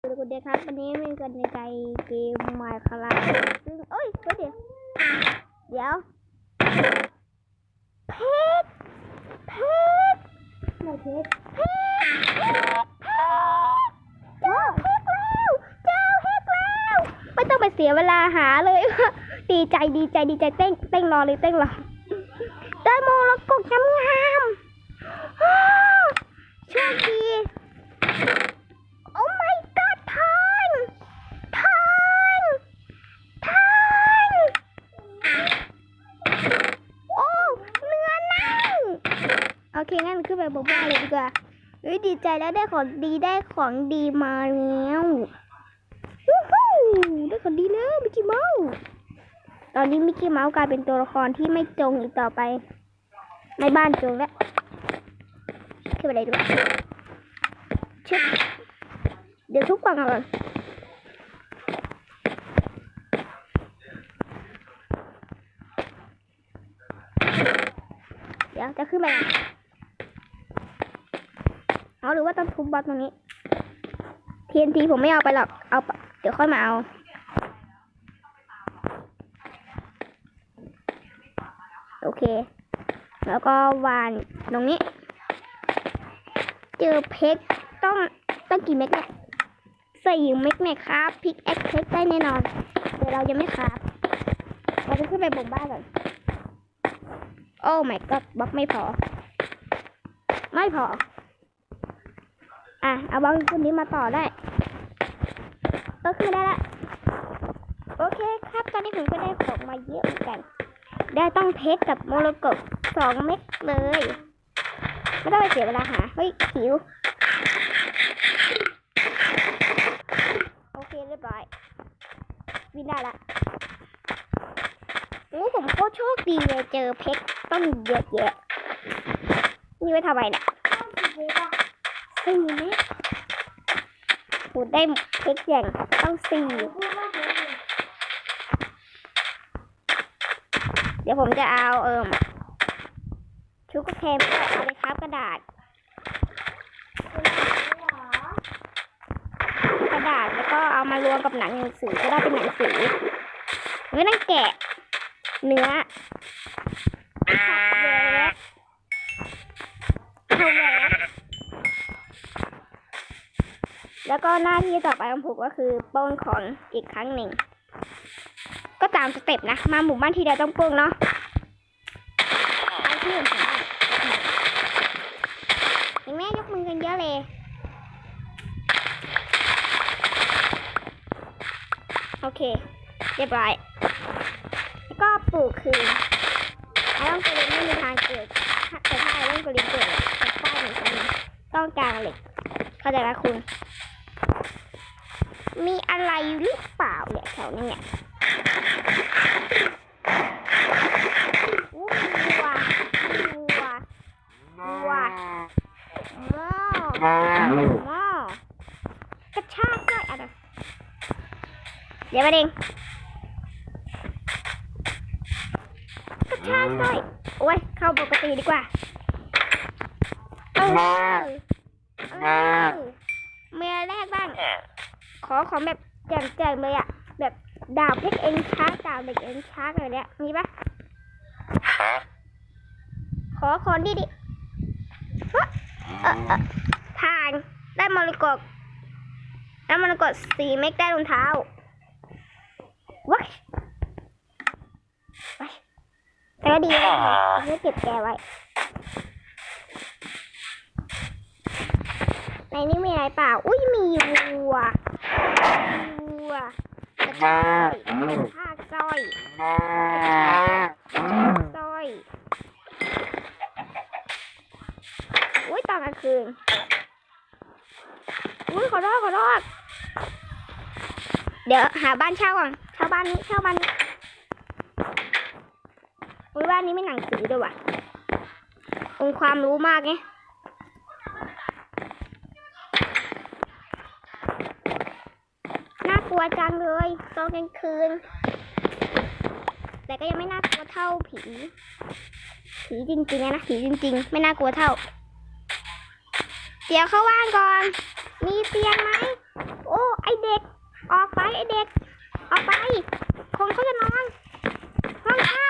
สวัสดีครับวันนี้มีกันในใจเกมไมค์คาราซึ่งเอ้ยเฮ้ยเดี๋ยวเดี๋ยวเพชรเพชรไม่เพชรเพชรเพชรเจ้าเพชรแล้วเจ้าเพชรแล้วไม่ต้องไปเสียเวลาหาเลยดีใจดีใจดีใจเต้นเต้นรอเลยเต้นรอได้โมรกตงามงามๆโชคดี โอเคงั้นขึ้นไปบอกว่านเลยดีกว่าเฮ้ยดีใจแล้วได้ของดีได้ของดีมาแล้ววู้ฮู้ได้ของดีแล้วมิกกี้เมาส์ตอนนี้มิกกี้เมาส์กลายเป็นตัวละครที่ไม่จงอีกต่อไปในบ้านจงแล้วขึ้นไปเลยดีกว่าชึบเดี๋ยวทุกฝั่งก่อนเดี๋ยวจะขึ้นไป หรือว่าต้องทุบบล็อกตรงนี้ TNT ผมไม่เอาไปหรอก เอา เดี๋ยวค่อยมาเอา โอเค แล้วก็วานตรงนี้ เจอเพชรต้องต้องกี่เม็ดเนี่ยสี่เม็ดเนี่ครับพิกแอคเพชรได้แน่นอน เดี๋ยวเรายังไม่ครับเราจะขึ้นไปบนบ้านก่อน โอ้ my god บล็อกไม่พอ ไม่พอ อะเอาบล็อกคนนี้มาต่อได้ก็คือได้ละโอเคครับตอนนี้ผมก็ได้ของมาเยอะเหมือนกัน ได้ต้องเพชรกับโมโลกบสองเม็ดเลย ไม่ต้องไปเสียเวลาหาเฮ้ยหิวโอเคเรียบร้อยวินได้ละโอ้ผมโคตรโชคดีเลยเจอเพชรต้องเยอะแยะนี่ไว้ทำไมเนี่ย สี่เม็ดโหได้เพชรอย่างต้องสี่เดี๋ยวผมจะเอาเอิมชุกเทมเอาไปครับกระดาษ กระดาษแล้วก็เอามารวมกับหนังหนังสือก็ได้เป็นหนังสือเนื้อนั่งแกะเนื้อ แล้วก็หน้าที่ต่อไปของผมก็คือปล้นของอีกครั้งหนึ่ง ก็ตามสเต็ปนะ มาหมู่บ้านทีเดียวต้องปล้นเนาะเอาที่อื่นก่อนเห็นไหมยกมือกันเยอะเลยโอเค เรียบร้อยแล้วก็ปลูกคืนไอรอนโกลิมไม่มีทางเกิดถ้าแต่ถ้าไอรอนโกลิมเกิดอะจะฟาดหนึ่งคนนต้องกลางเหล็กเข้าใจละคุณ มีอะไรหรือเปล่าเนี่ยแถวนี้เนี่ยวัววัววัวหม้อหม้อกระชากด้วยอะไรเดี๋ยวมาเองกระชากสร้อยโอ้ยเข้าปกติดีกว่าเออเออเมียแรกบ้าง ขอของแบบแจ่มๆเลยอะแบบดาบเพชรเอ็นชาร์กดาบเหล็กเอ็นชาร์กอะไรเนี้ยมีปะขอของดีดิเฮ้ยเออเออผ่านได้มรกตได้มรกตสี่เมกได้รองเท้าวัชวัชแต่ก็ดีนะผมจะเก็บแกไว้ในนี้มีอะไรเปล่า อุ้ยมีวัวมี วัวกระชากกระชาสร้อยสร้อยอุ้ยตอนกลางคืนอุ้ยขอโทษขอโทษเดี๋ยวหาบ้านเช่าก่อนเช่าบ้านนี้เช่าบ้านนี้อุ้ยบ้านนี้ไม่หนังสือด้วยว่ะองความรู้มากไง กลัวจังเลยตอนกลางคืน แต่ก็ยังไม่น่ากลัวเท่าผี ผีจริงๆนะผีจริง ๆ ไม่น่ากลัวเท่า เดี๋ยวเข้าว่างก่อน มีเตียงไหม โอ้ ไอเด็ก ออกไปไอเด็ก ออกไปคงเขาจะนอนห้องเข้า